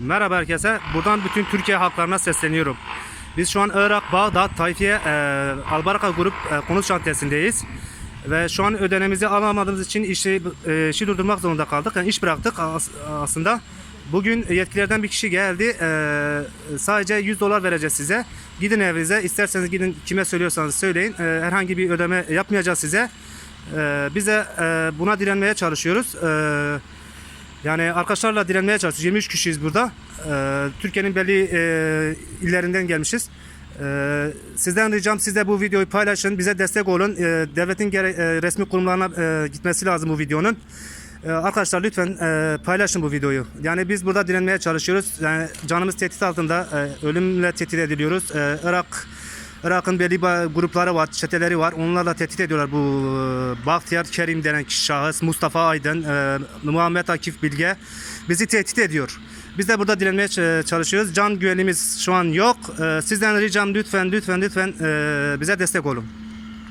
Merhaba herkese. Buradan bütün Türkiye halklarına sesleniyorum. Biz şu an Irak, Bağdat, Tayfiye, e, Albaraka Grup e, konut şantiyesindeyiz. Ve şu an ödenemizi alamadığımız için işi, e, işi durdurmak zorunda kaldık. Yani iş bıraktık as- aslında. Bugün yetkililerden bir kişi geldi. E, sadece 100 dolar vereceğiz size. Gidin evinize. İsterseniz gidin kime söylüyorsanız söyleyin. E, herhangi bir ödeme yapmayacağız size. E, bize e, buna direnmeye çalışıyoruz. E, yani arkadaşlarla direnmeye çalışıyoruz. 23 kişiyiz burada. Ee, Türkiye'nin belli e, illerinden gelmişiz. Ee, sizden ricam siz de bu videoyu paylaşın. Bize destek olun. Ee, devletin gere- e, resmi kurumlarına e, gitmesi lazım bu videonun. Ee, arkadaşlar lütfen e, paylaşın bu videoyu. Yani biz burada direnmeye çalışıyoruz. Yani canımız tehdit altında. E, ölümle tehdit ediliyoruz. E, Irak Irak'ın belli grupları var, çeteleri var. Onlarla tehdit ediyorlar bu e, Bahtiyar Kerim denen şahıs, Mustafa Aydın, e, Muhammed Akif Bilge bizi tehdit ediyor. Biz de burada direnmeye ç- çalışıyoruz. Can güvenimiz şu an yok. E, sizden ricam lütfen lütfen lütfen e, bize destek olun.